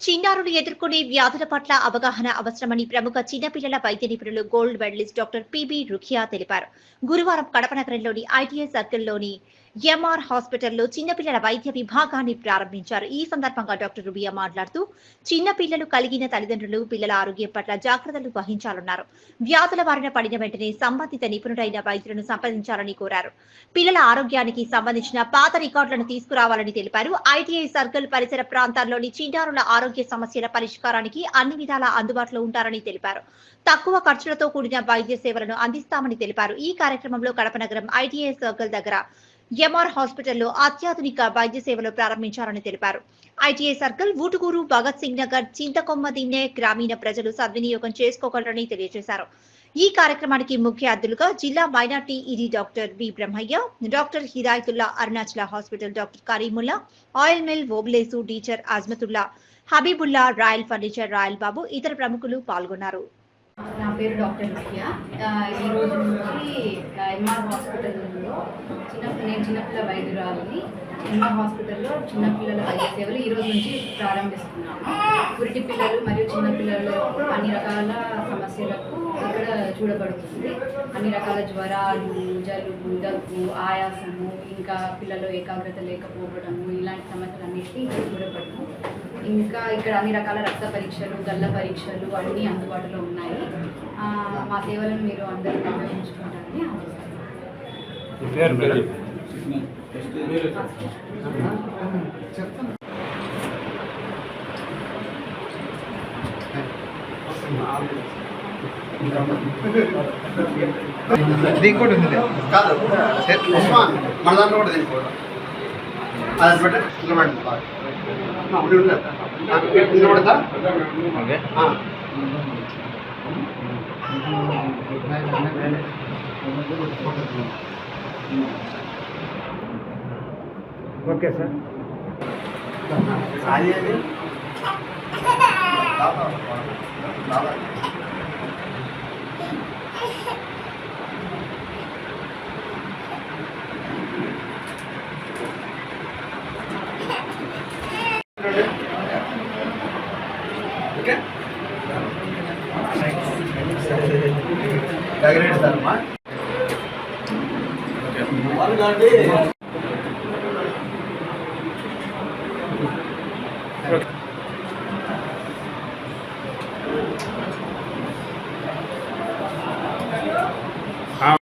చిన్నారులు ఎదుర్కొనే వ్యాధుల పట్ల అవగాహన అవసరమని ప్రముఖ చిన్నపిల్లల వైద్య నిపుణులు gold medalist doctor PB Rukhiya తెలిపారు. గురువారం కడప నగరంలోని ఐటీఐ సర్కిల్లోని ఎంఆర్ హాస్పిటల్లో చిన్నపిల్లల వైద్య విభాగాన్ని ప్రారంభించారు. ఈ సందర్భంగా డాక్టర్ రుబియా మాట్లాడుతూ చిన్నపిల్లలు కలిగిన తల్లిదండ్రులు పిల్లల ఆరోగ్యం పట్ల జాగ్రత్తలు వహించాలన్నారు. వ్యాధుల బారిన పడిన వెంటనే సంబంధిత నిపుణుడైన వైద్యులను సంప్రదించాలని కోరారు. పిల్లల ఆరోగ్యానికి సంబంధించిన పాత రికార్డులను తీసుకురావాలని తెలిపారు. ఐటీఐ సర్కిల్ పరిసర ప్రాంతాల్లోని చిన్నారుల ఆరోగ్య సమస్యల పరిష్కారానికి అన్ని విధాల అందుబాటులో ఉంటారని తెలిపారు. తక్కువ ఖర్చులతో కూడిన వైద్య సేవలను అందిస్తామని తెలిపారు. ఈ కార్యక్రమంలో కడప నగరం ఐటీఐ సర్కిల్ దగ్గర ఎంఆర్ హాస్పిటల్లో అత్యాధునిక వైద్య సేవలు ప్రారంభించారని తెలిపారు. ఐటీఐ సర్కిల్ ఊటుకూరు భగత్ సింగ్ నగర్ చింతకొమ్మ దిన్నే గ్రామీణ ప్రజలు సద్వినియోగం చేసుకోగలరని తెలియజేశారు. ఈ కార్యక్రమానికి ముఖ్య అతిథులుగా జిల్లా minority ED doctor B Brahmaiah doctor Hidayatullah Arunachala hospital doctor Karimullah oil mill Obulesu teacher Azmatullah Habibullah Royal furniture Royal Babu ఇతర ప్రముఖులు పాల్గొన్నారు. నా పేరు డాక్టర్ రుకియా ఈ రోజు నుంచి ఎంఆర్ హాస్పిటల్లో చిన్న నేను చిన్నపిల్ల వైద్యురాలని. ఎంఆర్ హాస్పిటల్లో చిన్నపిల్లల వైద్య సేవలు ఈ రోజు నుంచి ప్రారంభిస్తున్నాము. పురిటి పిల్లలు మరియు చిన్నపిల్లలకు అన్ని రకాల సమస్యలకు ఇక్కడ చూడబడుతుంది. అన్ని రకాల జ్వరాలు జలుబు దగ్గు ఆయాసము ఇంకా పిల్లలు ఏకాగ్రత లేకపోవడము ఇలాంటి సమస్యలన్నిటికీ ఇక్కడ చూడబడము ఇంకా ఇక్కడ అన్ని రకాల రక్త పరీక్షలు గల్ల పరీక్షలు అన్నీ అందుబాటులో ఉన్నాయి. ఆ, మా సేవలను మీరు అందరూ ఉపయోగించుకుంటారని ఆశిస్తున్నాను కూడా ఉంది కాదు. ఉస్మాన్ మన దాంట్లో కూడా తినుకోవడం అది బట్టి నిలబడండి బాగా. ఆ, ఉండు, ఉండు. ఆ, ఇక్కడ నిలబడతా ఓకే. ఆ. Okay sir. అది. డెకరేట్దమ్మా అలాగే